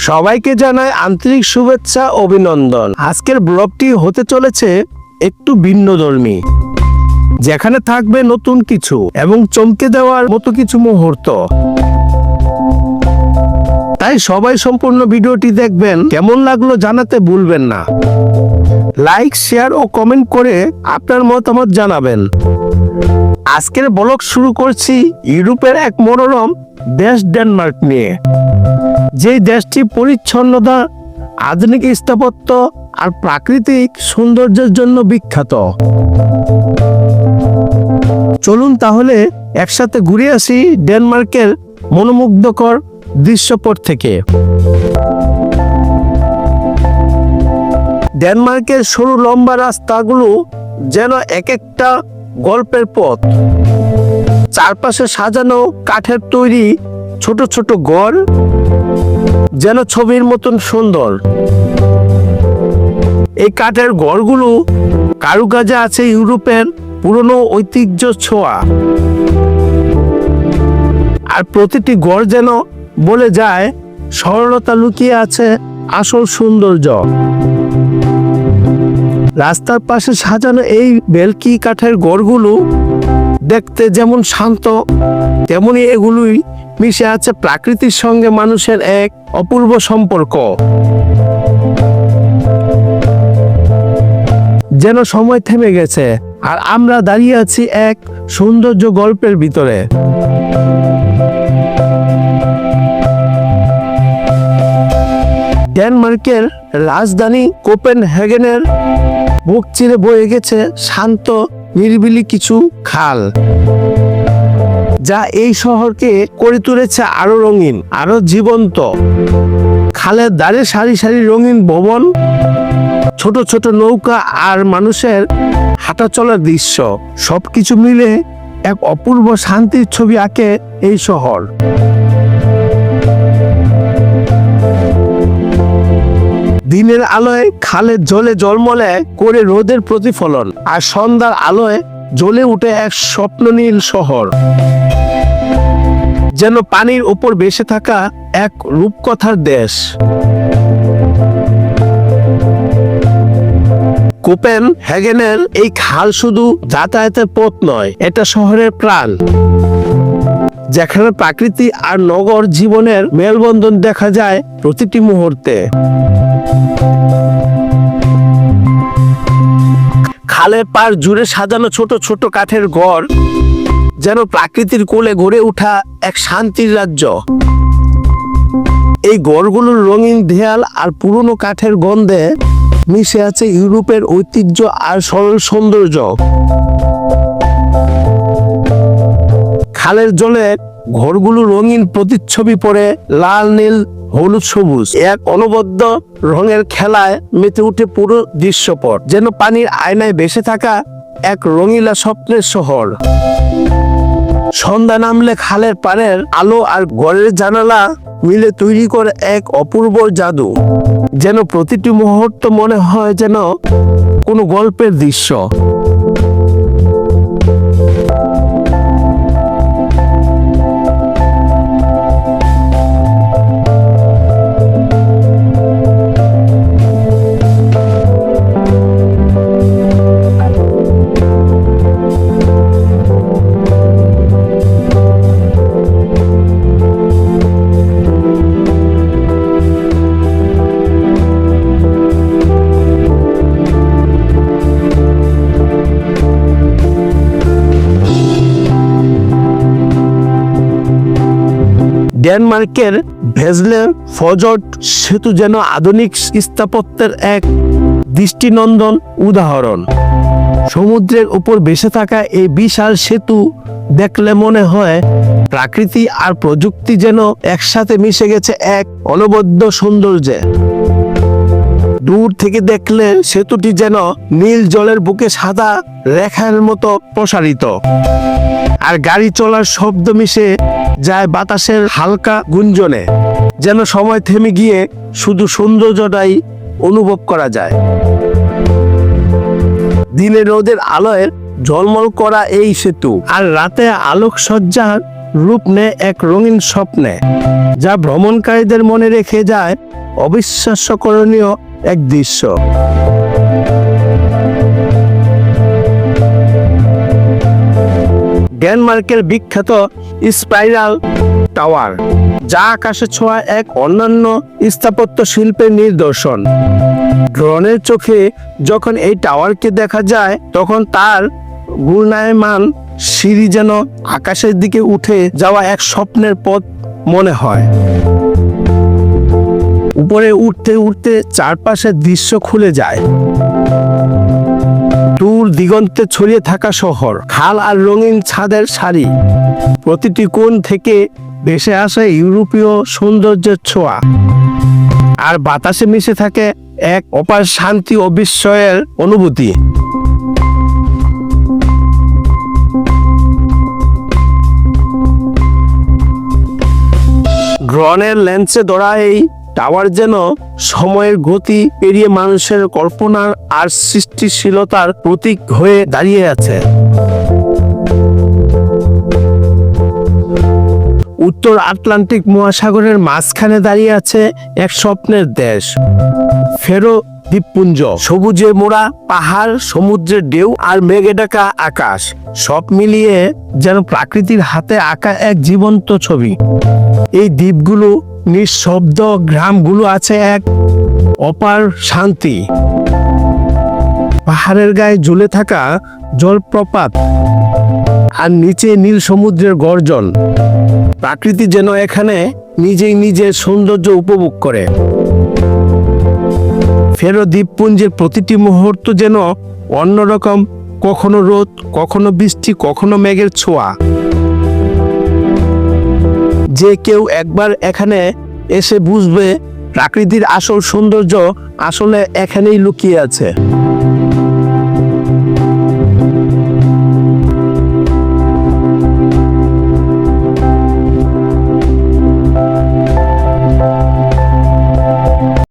সবাইকে জানায় আন্তরিক শুভেচ্ছা, অভিনন্দন। আজকের ব্লগটি হতে চলেছে একটু ভিন্নধর্মী যেখানে থাকবে নতুন কিছু এবং চমকে দেওয়ার মতো কিছু মুহূর্ত। তাই সবাই সম্পূর্ণ ভিডিওটি দেখবেন। কেমন লাগল জানাতে ভুলবেন না। লাইক, শেয়ার ও কমেন্ট করে আপনার মতামত জানাবেন। আজকের ব্লগ শুরু করছি ইউরোপের এক মনোরম দেশ ডেনমার্ক নিয়ে। যেই দেশটি পরিচ্ছন্নতা, আধুনিক স্থাপত্য আর প্রাকৃতিক সৌন্দর্যের জন্য বিখ্যাত। চলুন তাহলে একসাথে ঘুরে আসি ডেনমার্কের মনোমুগ্ধকর দৃশ্যপট থেকে। ডেনমার্কের সরু লম্বা রাস্তাগুলো যেন এক একটা গল্পের পথ। চারপাশে সাজানো কাঠের তৈরি ছোট ছোট ঘর, যেন ছবির মতন সুন্দর। এই কাঠের ঘরগুলো কারুকাজে আছে ইউরোপের পুরনো ঐতিহ্য ছোঁয়া। আর প্রতিটি ঘর যেন বলে যায়, সরলতা লুকিয়ে আছে আসল সৌন্দর্য। রাস্তার পাশে সাজানো এই বেলকি কাঠের গড়গুলো দেখতে যেমন শান্ত, তেমনি এগুলোই মিশে আছে প্রাকৃতির সঙ্গে মানুষের এক অপূর্ব সম্পর্ক। যেন সময় থেমে গেছে, আর আমরা দাঁড়িয়ে আছি এক সৌন্দর্য গল্পের ভিতরে। ডেনমার্কের রাজধানী কোপেন হ্যাগেনের বুক চিরে বয়ে গেছে শান্ত, নিরিবিলি কিছু খাল, যা এই শহরকে করে তুলেছে আরও রঙিন, আরও জীবন্ত। খালের দ্বারে সারি সারি রঙিন ভবন, ছোট ছোট নৌকা আর মানুষের হাঁটা চলার দৃশ্য। সবকিছু মিলে এক অপূর্ব শান্তির ছবি আঁকে এই শহর। দিনের আলোয় খালের জলে জলমলে করে রোদের প্রতিফলন আর সন্ধ্যার আলোয় জ্বলে উঠে এক স্বপ্ননীল শহর। যেন পানির উপর বেসে থাকা এক রূপকথার দেশ। কোপেন হ্যাগেনের এই খাল শুধু যাতায়াতের পথ নয়, এটা শহরের প্রাণ। যেখানে প্রাকৃতি আর নগর জীবনের মেলবন্ধন দেখা যায় প্রতিটি মুহূর্তে। খালের পার জুড়ে সাজানো ছোট ছোট কাঠের ঘর যেন প্রাকৃতির কোলে গড়ে ওঠা এক শান্তির রাজ্য। এই গড়গুলোর রঙিন দেয়াল আর পুরনো কাঠের গন্ধে মিশে আছে ইউরোপের ঐতিহ্য আর সরল সৌন্দর্য। খালের জলে ঘরগুলো রঙিন প্রতিচ্ছবি পরে লাল, নীল হলুদ সবুজ, এক অনবদ্য রঙের খেলায় মেতে উঠে পুরো দৃশ্যপট, যেন পানির আয়নায় ভেসে থাকা এক রঙিলা স্বপ্নের শহর। সন্ধ্যা নামলে খালের পাড়ের আলো আর ঘরের জানালা মিলে তৈরি করে এক অপূর্ব জাদু, যেন প্রতিটি মুহূর্ত মনে হয় যেন কোনো গল্পের দৃশ্য। ডেনমার্কের ভেজলে ফজট সেতু যেন আধুনিক স্থাপত্যের এক দৃষ্টিনন্দন উদাহরণ। সমুদ্রের উপর বেসে থাকা এই বিশাল সেতু দেখলে মনে হয় প্রাকৃতি আর প্রযুক্তি যেন একসাথে মিশে গেছে এক অনবদ্য সৌন্দর্যে। দূর থেকে দেখলে সেতুটি যেন নীল জলের বুকে সাদা রেখার মতো প্রসারিত। আর গাড়ি চলার শব্দ মিশে যায় বাতাসের হালকা গুঞ্জনে, যেন সময় থেমে গিয়ে শুধু সৌন্দর্যটাই অনুভব করা যায়। দিনে রোদের আলোয় ঝলমল করা এই সেতু, আর রাতে আলোকসজ্জার রূপ নেয় এক রঙিন স্বপ্নে, যা ভ্রমণকারীদের মনে রেখে যায় অবিশ্বাস্য করণীয় এক দৃশ্য। ডেনমার্কের বিখ্যাত স্পাইরাল টাওয়ার, যা আকাশে ছোঁয়া এক অন্যান্য স্থাপত্য শিল্পের নিদর্শন। ড্রোনের চোখে যখন এই টাওয়ারকে দেখা যায়, তখন তার ঘূর্ণায়মান সিঁড়ি যেন আকাশের দিকে উঠে যাওয়া এক স্বপ্নের পথ মনে হয়। উপরে উঠতে উঠতে চারপাশের দৃশ্য খুলে যায়। দূর দিগন্তে ছড়িয়ে থাকা শহর, খাল আর রঙিন ছাদের সারি। প্রতিটি কোণ থেকে ভেসে আসে ইউরোপীয় সৌন্দর্যের ছোঁয়া। আর বাতাসে মিশে থাকে এক অপার শান্তি ও বিস্ময়ের অনুভূতি। ড্রোনের লেন্সে ধরা এই টাওয়ার যেন সময়ের গতি পেরিয়ে মানুষের কল্পনার আর সৃষ্টিশীলতার প্রতীক হয়ে দাঁড়িয়ে আছে। উত্তর আটলান্টিক মহাসাগরের মাঝখানে দাঁড়িয়ে আছে এক স্বপ্নের দেশ। ফেরো দ্বীপপুঞ্জ। সবুজে মোড়া, পাহাড়, সমুদ্রের ঢেউ আর মেঘে ঢাকা আকাশ। সব মিলিয়ে যেন প্রাকৃতির হাতে আঁকা এক জীবন্ত ছবি। এই দ্বীপগুলো নিঃশব্দ গ্রামগুলো আছে এক অপার শান্তি। পাহাড়ের গায়ে ঝুলে থাকা জলপ্রপাত আর নিচে নীল সমুদ্রের গর্জন। প্রাকৃতি যেন এখানে নিজেই নিজের সৌন্দর্য উপভোগ করে। ফেরো দ্বীপপুঞ্জের প্রতিটি মুহূর্ত যেন অন্যরকম, কখনো রোদ, কখনো বৃষ্টি, কখনো মেঘের ছোঁয়া। যে কেউ একবার এখানে এসে বুঝবে, প্রাকৃতির আসল সৌন্দর্য আসলে এখানেই লুকিয়ে আছে।